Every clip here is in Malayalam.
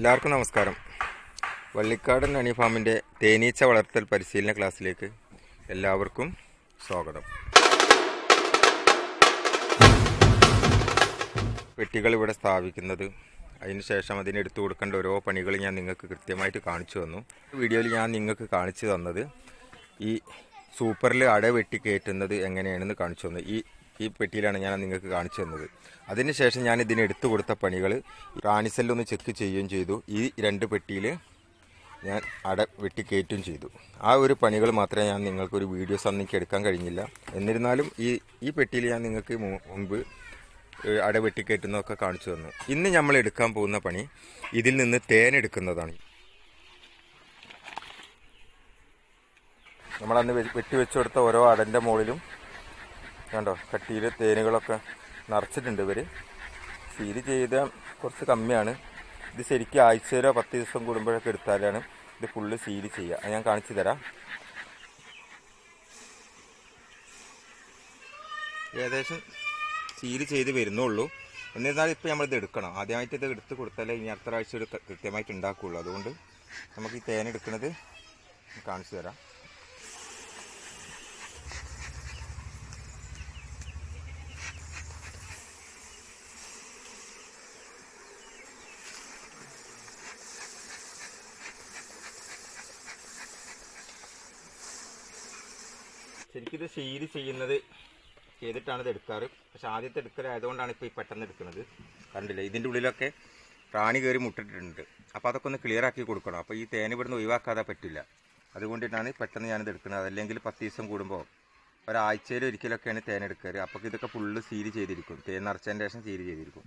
എല്ലാവർക്കും നമസ്കാരം. വള്ളിക്കാടൻ അണി ഫാമിന്റെ തേനീച്ച വളർത്തൽ പരിശീലന ക്ലാസ്സിലേക്ക് എല്ലാവർക്കും സ്വാഗതം. പെട്ടികൾ ഇവിടെ സ്ഥാപിക്കുന്നത് അതിനുശേഷം അതിന് എടുത്തു കൊടുക്കേണ്ട ഓരോ പണികൾ ഞാൻ നിങ്ങൾക്ക് കൃത്യമായിട്ട് കാണിച്ചു തന്നു. വീഡിയോയിൽ ഞാൻ നിങ്ങൾക്ക് കാണിച്ചു തന്നത് ഈ സൂപ്പറിൽ അട വെട്ടി കയറ്റുന്നത് എങ്ങനെയാണെന്ന് കാണിച്ചു തന്നു. ഈ ഈ പെട്ടിയിലാണ് ഞാൻ നിങ്ങൾക്ക് കാണിച്ചു തന്നത്. അതിനുശേഷം ഞാൻ ഇതിന് എടുത്തു കൊടുത്ത പണികൾ റാണിസെല്ലൊന്ന് ചെക്ക് ചെയ്യുകയും ചെയ്തു. ഈ രണ്ട് പെട്ടിയിൽ ഞാൻ അട വെട്ടിക്കയറ്റും ചെയ്തു. ആ ഒരു പണികൾ മാത്രമേ ഞാൻ നിങ്ങൾക്കൊരു വീഡിയോസ് സന്നിക്ക് എടുക്കാൻ കഴിഞ്ഞില്ല. എന്നിരുന്നാലും ഈ ഈ പെട്ടിയിൽ ഞാൻ നിങ്ങൾക്ക് മുമ്പ് അട വെട്ടിക്കയറ്റുന്നതൊക്കെ കാണിച്ചു തന്നു. ഇന്ന് നമ്മൾ എടുക്കാൻ പോകുന്ന പണി ഇതിൽ നിന്ന് തേൻ എടുക്കുന്നതാണ്. നമ്മളന്ന് വെട്ടിവെച്ചു വെട്ടി വെച്ച് കൊടുത്ത ഓരോ അടന്റെ മുകളിലും കണ്ടോ കട്ടിയിൽ തേനുകളൊക്കെ നിറച്ചിട്ടുണ്ട് ഇവർ സീൽ ചെയ്ത കുറച്ച് കമ്മിയാണ്. ഇത് ശരിക്കും ആഴ്ചയിലോ പത്ത് ദിവസം കൂടുമ്പോഴൊക്കെ എടുത്താലാണ് ഇത് ഫുള്ള് സീൽ ചെയ്യുക. അത് ഞാൻ കാണിച്ചു തരാം. ഏകദേശം സീൽ ചെയ്ത് വരുന്നുള്ളൂ. എന്നിരുന്നാലും ഇപ്പോൾ നമ്മളിത് എടുക്കണം. ആദ്യമായിട്ട് ഇത് എടുത്ത് കൊടുത്താലേ ഇനി അടുത്ത ആഴ്ച കൃത്യമായിട്ട് ഉണ്ടാക്കുകയുള്ളൂ. അതുകൊണ്ട് നമുക്ക് ഈ തേൻ എടുക്കുന്നത് കാണിച്ചു തരാം. ശരിക്കും ഇത് സീൽ ചെയ്യുന്നത് ചെയ്തിട്ടാണ് ഇത് എടുക്കാറ്. പക്ഷെ ആദ്യത്തെ എടുക്കലായതുകൊണ്ടാണ് ഇപ്പോൾ ഈ പെട്ടെന്ന് എടുക്കുന്നത്. കണ്ടില്ലേ? ഇതിന്റെ ഉള്ളിലൊക്കെ റാണി കയറി മുട്ടിട്ടുണ്ട്. അപ്പോൾ അതൊക്കെ ഒന്ന് ക്ലിയർ ആക്കി കൊടുക്കണം. അപ്പോൾ ഈ തേൻ ഇവിടുന്ന് ഒഴിവാക്കാതെ പറ്റില്ല. അതുകൊണ്ടിട്ടാണ് പെട്ടെന്ന് ഞാനിത് എടുക്കുന്നത്. അല്ലെങ്കിൽ പത്ത് ദിവസം കൂടുമ്പോൾ ഒരാഴ്ചയിൽ ഒരിക്കലൊക്കെയാണ് തേൻ എടുക്കാറ് അപ്പോൾ ഇതൊക്കെ ഫുള്ള് സീൽ ചെയ്തിരിക്കും. തേൻ നിറച്ചതിന്റെ ശേഷം സീൽ ചെയ്തിരിക്കും.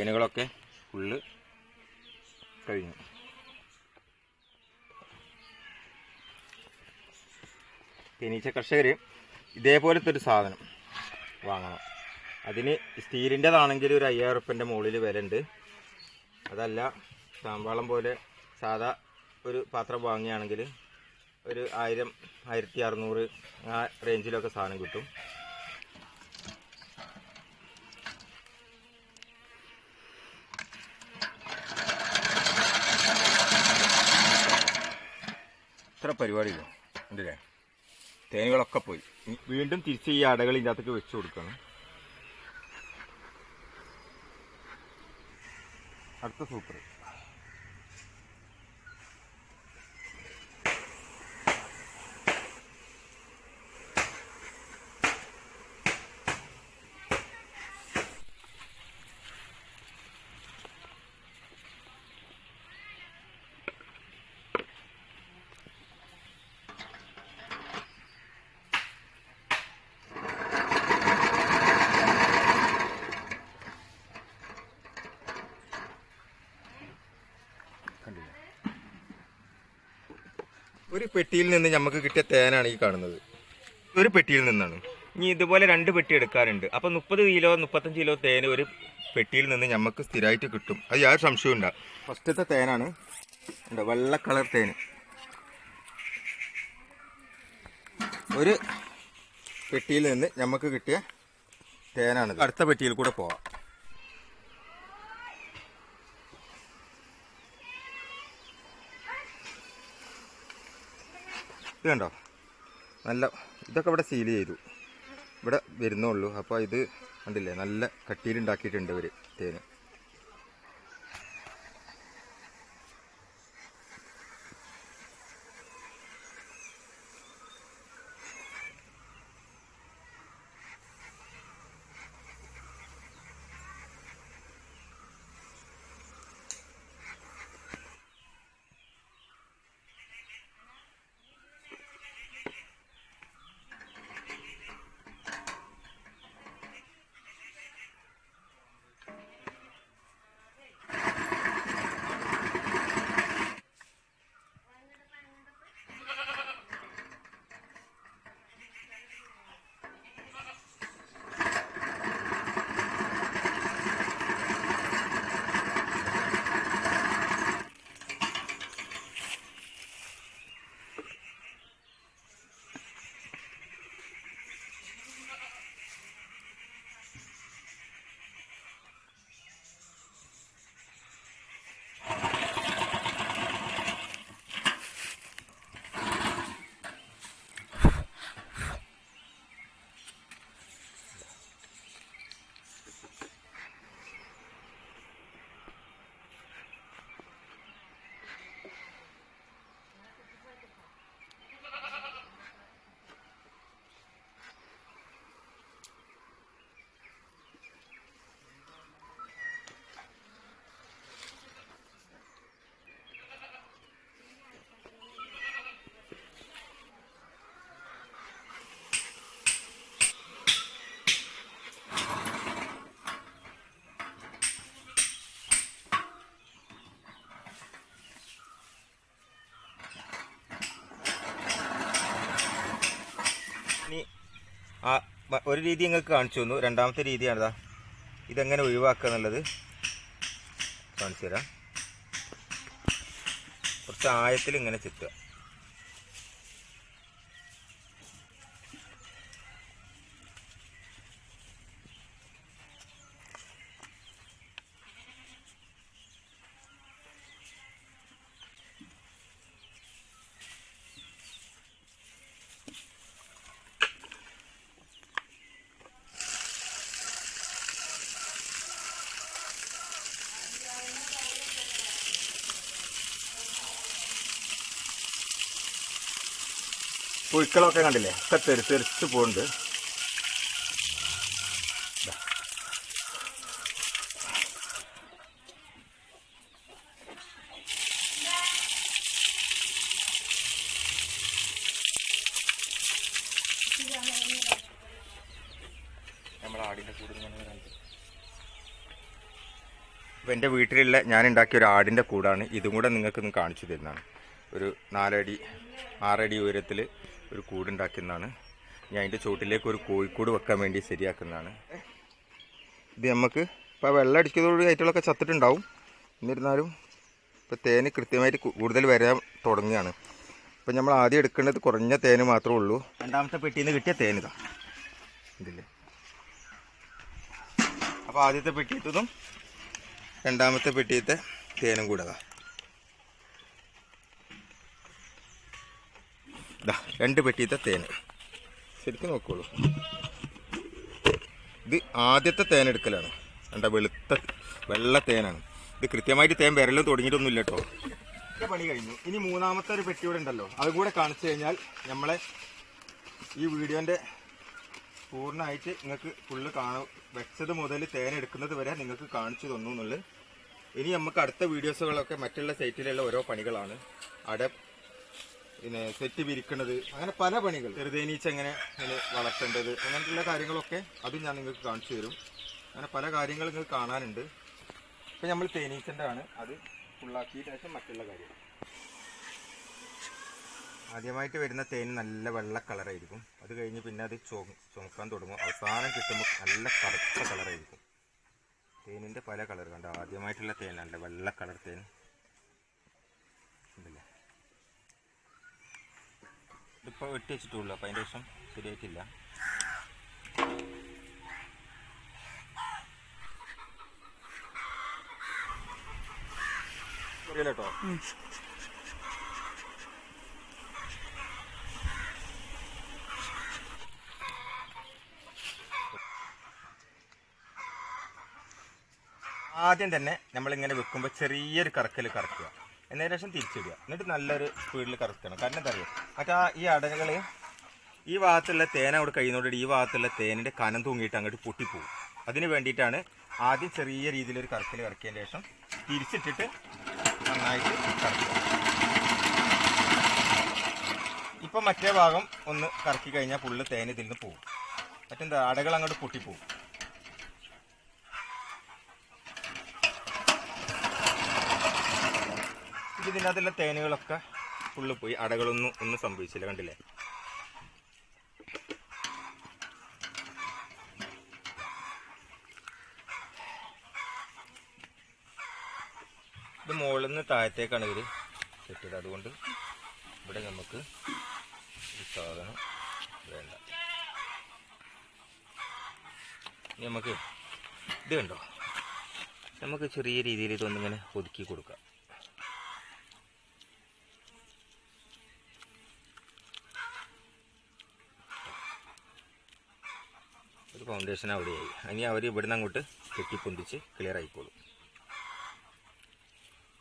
തേനുകളൊക്കെ ഫുള്ള് കഴിഞ്ഞു. തേനീച്ച കർഷകർ ഇതേപോലത്തെ ഒരു സാധനം വാങ്ങണം. അതിന് സ്റ്റീലിന്റെതാണെങ്കിൽ ഒരു അയ്യായിരം ഉറുപ്പ്യന്റെ മുകളിൽ വില ഉണ്ട് അതല്ല സാമ്പാളം പോലെ സാധാ ഒരു പാത്രം വാങ്ങുകയാണെങ്കിൽ ഒരു ആയിരം ആയിരത്തി അറുന്നൂറ് ആ റേഞ്ചിലൊക്കെ സാധനം കിട്ടും. ഇത്ര പരിപാടിയില്ല? ഉണ്ടല്ലേ തേനുകളൊക്കെ പോയി. വീണ്ടും തിരിച്ച് ഈ അടകൾ ഇതിന്റെ വെച്ച് കൊടുക്കണം. അടുത്ത സൂപ്പർ. ഒരു പെട്ടിയിൽ നിന്ന് നമുക്ക് കിട്ടിയ തേനാണ് ഈ കാണുന്നത്. ഒരു പെട്ടിയിൽ നിന്നാണ്. ഇനി ഇതുപോലെ രണ്ട് പെട്ടി എടുക്കാറുണ്ട്. അപ്പൊ മുപ്പത് കിലോ മുപ്പത്തഞ്ച് കിലോ തേൻ ഒരു പെട്ടിയിൽ നിന്ന് നമുക്ക് സ്ഥിരമായിട്ട് കിട്ടും. അത് യാതൊരു സംശയവും ഉണ്ടാ ഫസ്റ്റത്തെ തേനാണ്. വെള്ള കളർ തേൻ ഒരു പെട്ടിയിൽ നിന്ന് നമുക്ക് കിട്ടിയ തേനാണ് അടുത്ത പെട്ടിയിൽ കൂടെ പോവാം. ഇത് കണ്ടോ? നല്ല ഇതൊക്കെ ഇവിടെ സീൽ ചെയ്തു. ഇവിടെ വരുന്നുള്ളൂ അപ്പോൾ ഇത് കണ്ടില്ലേ? നല്ല കട്ടിയിലുണ്ടാക്കിയിട്ടുണ്ട് ഇവർ തേന്. ഒരു രീതി നിങ്ങൾക്ക് കാണിച്ചു തന്നു. രണ്ടാമത്തെ രീതിയാണിതാ. ഇതെങ്ങനെ ഒഴിവാക്കുക എന്നുള്ളത് കാണിച്ചു തരാം. കുറച്ച് ആയത്തിൽ ഇങ്ങനെ ചുറ്റുക. പുഴുക്കളൊക്കെ കണ്ടില്ലേ? ഒക്കെ തെറി തെറിച്ച് പോകുന്നുണ്ട് അപ്പോൾ എന്റെ വീട്ടിലുള്ള ഞാൻ ഉണ്ടാക്കിയ ഒരു ആടിന്റെ കൂടാണ്. ഇതും കൂടെ നിങ്ങൾക്ക് ഒന്ന് കാണിച്ചു തരുന്നതാണ്. ഒരു നാലടി ആറടി ഉയരത്തിൽ ഒരു കൂടുണ്ടാക്കുന്നതാണ്. ഞാൻ അതിന്റെ ചുവട്ടിലേക്ക് ഒരു കോഴിക്കൂട് വെക്കാൻ വേണ്ടി ശരിയാക്കുന്നതാണ്. ഇത് നമുക്ക് ഇപ്പോൾ വെള്ളം അടിക്കുന്നതോട് ആയിട്ടുള്ളൊക്കെ ചത്തിട്ടുണ്ടാവും. എന്നിരുന്നാലും ഇപ്പോൾ തേന് കൃത്യമായിട്ട് കൂടുതൽ വരാൻ തുടങ്ങുകയാണ്. ഇപ്പം നമ്മൾ ആദ്യം എടുക്കേണ്ടത് കുറഞ്ഞ തേന് മാത്രമേ ഉള്ളൂ. രണ്ടാമത്തെ പെട്ടിയിൽ നിന്ന് കിട്ടിയ തേനിതാ ഇതില്ലേ അപ്പോൾ ആദ്യത്തെ പെട്ടിയത്തതും രണ്ടാമത്തെ പെട്ടിയത്തെ തേനും കൂടെ ദാ രണ്ട് പെട്ടിയത്തെ തേൻ. ശരിക്കും നോക്കുള്ളൂ. ഇത് ആദ്യത്തെ തേൻ എടുക്കലാണ്. എന്താ വെളുത്ത വെള്ള തേനാണ്. ഇത് കൃത്യമായിട്ട് തേൻ വിരലും തുടങ്ങിയിട്ടൊന്നുമില്ല കേട്ടോ. പണി കഴിഞ്ഞു. ഇനി മൂന്നാമത്തെ ഒരു പെട്ടി കൂടെ ഉണ്ടല്ലോ. അത് കൂടെ കാണിച്ചു കഴിഞ്ഞാൽ നമ്മളെ ഈ വീഡിയോന്റെ പൂർണമായിട്ട് നിങ്ങൾക്ക് ഫുള്ള് കാണും. വെച്ചത് മുതൽ തേൻ എടുക്കുന്നത് വരെ നിങ്ങൾക്ക് കാണിച്ചു തന്നു എന്നുള്ളത് ഇനി നമുക്ക് അടുത്ത വീഡിയോസുകളൊക്കെ മറ്റുള്ള സൈറ്റിലുള്ള ഓരോ പണികളാണ്. അട പിന്നെ സെറ്റ് വിരിക്കണത് അങ്ങനെ പല പണികൾ. ചെറുതേനീച്ച എങ്ങനെ വളർത്തേണ്ടത് അങ്ങനെയുള്ള കാര്യങ്ങളൊക്കെ അതും ഞാൻ നിങ്ങൾക്ക് കാണിച്ചു തരും. അങ്ങനെ പല കാര്യങ്ങൾ നിങ്ങൾക്ക് കാണാനുണ്ട്. ഇപ്പം നമ്മൾ തേനീച്ചന്റെ ആണ് അത് ഫുള്ളാക്കിയിട്ട് ശേഷം മറ്റുള്ള കാര്യം. ആദ്യമായിട്ട് വരുന്ന തേൻ നല്ല വെള്ള കളറായിരിക്കും. അത് കഴിഞ്ഞ് പിന്നെ അത് ചുമ ചുമക്കാൻ തുടങ്ങും. അവസാനം കിട്ടുമ്പോൾ നല്ല കറുത്ത കളറായിരിക്കും. തേനിന്റെ പല കളർ കണ്ട? ആദ്യമായിട്ടുള്ള തേൻ നല്ല വെള്ള കളർ തേൻ ഉണ്ടല്ലേ ഇതിപ്പോൾ വെട്ടി വെച്ചിട്ടുള്ളൂ അപ്പോൾ അതിന്റെ ശേഷം ശരിയായിട്ടില്ല. കേട്ടോ ആദ്യം തന്നെ നമ്മളിങ്ങനെ വെക്കുമ്പോൾ ചെറിയൊരു കറക്കൽ കറക്കുക. എന്നതിന് തിരിച്ചിടുക. എന്നിട്ട് നല്ലൊരു സ്പീഡിൽ കറക്കണം. കാരണം എന്താ അറിയുക മറ്റേ ഈ അടകൾ ഈ ഭാഗത്തുള്ള തേൻ അവിടെ കഴിയുന്നതോടെ ഈ ഭാഗത്തുള്ള തേനിന്റെ കനം തൂങ്ങിയിട്ട് അങ്ങോട്ട് പൊട്ടിപ്പോവും. അതിന് വേണ്ടിയിട്ടാണ് ആദ്യം ചെറിയ രീതിയിലൊരു കറക്കൽ കറക്കിയതിന് ശേഷം തിരിച്ചിട്ടിട്ട് നന്നായിട്ട് കറക്കുക. ഇപ്പം മറ്റേ ഭാഗം ഒന്ന് കറക്കി കഴിഞ്ഞാൽ ഫുള്ള് തേൻ ഇതിൽ നിന്ന് പോകും മറ്റെന്താ? അടകൾ അങ്ങോട്ട് പൊട്ടിപ്പോവും. ഇതിനകത്തുള്ള തേനുകളൊക്കെ ഫുള്ള് പോയി. അടകളൊന്നും ഒന്നും സംഭവിച്ചില്ല. കണ്ടില്ലേ? ഇത് മുകളിൽ നിന്ന് താഴത്തേക്കാണ് ഇവർ കെട്ടിയത്. അതുകൊണ്ട് ഇവിടെ നമുക്ക് സാധനം വേണ്ട. നമുക്ക് ഇത് കണ്ടോ? നമുക്ക് ചെറിയ രീതിയിൽ ഇതൊന്നിങ്ങനെ ഒതുക്കി കൊടുക്കാം ഒരു ഫൗണ്ടേഷൻ അവിടെയായി ഇനി അവർ ഇവിടുന്ന് അങ്ങോട്ട് കെട്ടിപ്പൊന്തിച്ച് ക്ലിയർ ആയിക്കോളും.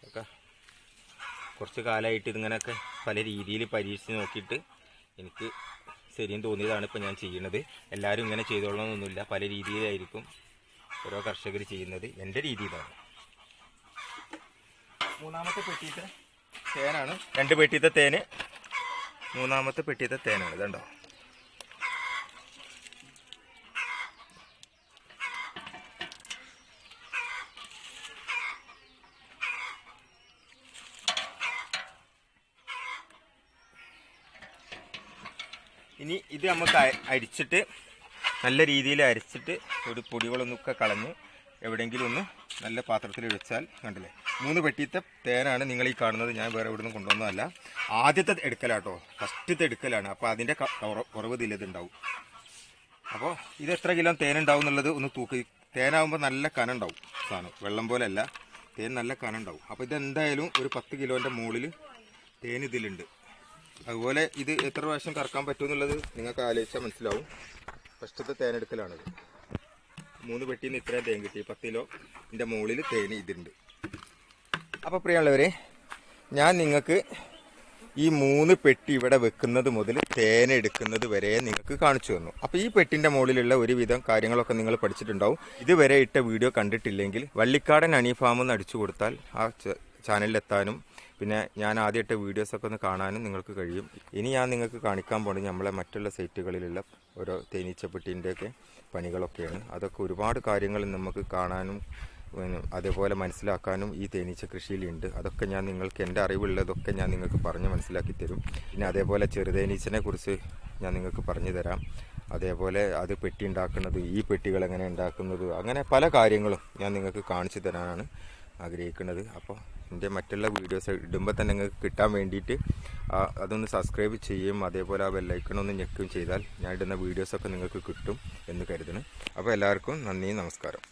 ഒക്കെ കുറച്ച് കാലമായിട്ട് ഇതിങ്ങനെയൊക്കെ പല രീതിയിൽ പരീക്ഷിച്ച് നോക്കിയിട്ട് എനിക്ക് ശരിയും തോന്നിയതാണ് ഇപ്പോൾ ഞാൻ ചെയ്യുന്നത്. എല്ലാവരും ഇങ്ങനെ ചെയ്തോളണമെന്നൊന്നുമില്ല പല രീതിയിലായിരിക്കും ഓരോ കർഷകർ ചെയ്യുന്നത്. എന്റെ രീതിയിലാണ്. മൂന്നാമത്തെ പെട്ടിയത്തെ തേനാണ്. രണ്ട് പെട്ടിയത്തെ തേന്. മൂന്നാമത്തെ പെട്ടിയത്തെ തേനാണ്. ഇതുണ്ടോ? ഇനി ഇത് നമുക്ക് അരിച്ചിട്ട് നല്ല രീതിയിൽ അരിച്ചിട്ട് ഒരു പൊടികളൊന്നൊക്കെ കളഞ്ഞ് എവിടെയെങ്കിലും ഒന്ന് നല്ല പാത്രത്തിൽ വെച്ചാൽ കണ്ടില്ലേ? മൂന്ന് പെട്ടിത്തെ തേനാണ് നിങ്ങൾ ഈ കാണുന്നത്. ഞാൻ വേറെ എവിടെ നിന്നും കൊണ്ടുവന്നതല്ല. ആദ്യത്തെ എടുക്കലാട്ടോ. ഫസ്റ്റത്തെ എടുക്കലാണ്. അപ്പോൾ അതിന്റെ കുറവ് ഇതിലതുണ്ടാവും അപ്പോൾ ഇത് എത്ര കിലോ തേൻ ഉണ്ടാവും എന്നുള്ളത് ഒന്ന് തൂക്കി. തേനാവുമ്പോൾ നല്ല കനം ഉണ്ടാവും സാധനം. വെള്ളം പോലെ അല്ല തേൻ നല്ല കനം ഉണ്ടാവും. അപ്പോൾ ഇതെന്തായാലും ഒരു പത്ത് കിലോന്റെ മുകളിൽ തേൻ ഇതിലുണ്ട്. അതുപോലെ ഇത് എത്ര പ്രാവശ്യം കറക്കാൻ പറ്റുമെന്നുള്ളത് നിങ്ങൾക്ക് ആലോചിച്ചാൽ മനസ്സിലാവും. ഫസ്റ്റത്തെ തേനെടുക്കലാണിത് മൂന്ന് പെട്ടിയിൽ നിന്ന് ഇത്രയും തേൻ കിട്ടി. പത്ത് കിലോ ഇതിന്റെ മുകളിൽ തേൻ ഇതിണ്ട്. അപ്പോൾ പ്രിയമുള്ളവരെ ഞാൻ നിങ്ങൾക്ക് ഈ മൂന്ന് പെട്ടി ഇവിടെ വെക്കുന്നത് മുതൽ തേൻ എടുക്കുന്നത് വരെ നിങ്ങൾക്ക് കാണിച്ചു തന്നു. അപ്പോൾ ഈ പെട്ടിന്റെ മുകളിലുള്ള ഒരുവിധം കാര്യങ്ങളൊക്കെ നിങ്ങൾ പഠിച്ചിട്ടുണ്ടാവും. ഇതുവരെ ഇട്ട വീഡിയോ കണ്ടിട്ടില്ലെങ്കിൽ വള്ളിക്കാടൻ അണി ഫാം എന്ന് അടിച്ചു കൊടുത്താൽ ആ ചാനലിലെത്താനും പിന്നെ ഞാൻ ആദ്യമായിട്ട് വീഡിയോസ് വീഡിയോസൊക്കെ ഒന്ന് കാണാനും നിങ്ങൾക്ക് കഴിയും. ഇനി ഞാൻ നിങ്ങൾക്ക് കാണിക്കാൻ പോകുന്നത് നമ്മളെ മറ്റുള്ള സൈറ്റുകളിലുള്ള ഓരോ തേനീച്ചപ്പെട്ടിന്റെയൊക്കെ പണികളൊക്കെയാണ്. അതൊക്കെ ഒരുപാട് കാര്യങ്ങൾ നമുക്ക് കാണാനും അതേപോലെ മനസ്സിലാക്കാനും ഈ തേനീച്ച കൃഷിയിലുണ്ട്. അതൊക്കെ ഞാൻ നിങ്ങൾക്ക് എന്റെ അറിവുള്ളതൊക്കെ ഞാൻ നിങ്ങൾക്ക് പറഞ്ഞ് മനസ്സിലാക്കി തരും. പിന്നെ അതേപോലെ ചെറുതേനീച്ചനെ കുറിച്ച് ഞാൻ നിങ്ങൾക്ക് പറഞ്ഞു തരാം. അതേപോലെ അത് പെട്ടി ഉണ്ടാക്കുന്നത് ഈ പെട്ടികൾ എങ്ങനെ ഉണ്ടാക്കുന്നത് അങ്ങനെ പല കാര്യങ്ങളും ഞാൻ നിങ്ങൾക്ക് കാണിച്ചു തരാനാണ്. ആഗ്രഹിക്കുന്നത്. അപ്പോൾ എന്റെ മറ്റുള്ള വീഡിയോസ് ഇടുമ്പോൾ തന്നെ നിങ്ങൾക്ക് കിട്ടാൻ വേണ്ടിയിട്ട് അതൊന്ന് സബ്സ്ക്രൈബ് ചെയ്യും. അതേപോലെ ആ ബെല്ലൈക്കൺ ഒന്ന് ഞെക്കുകയും ചെയ്താൽ ഞാൻ ഇടുന്ന വീഡിയോസൊക്കെ നിങ്ങൾക്ക് കിട്ടും എന്ന് കരുതുന്നു. അപ്പോൾ എല്ലാവർക്കും നന്ദി നമസ്കാരം.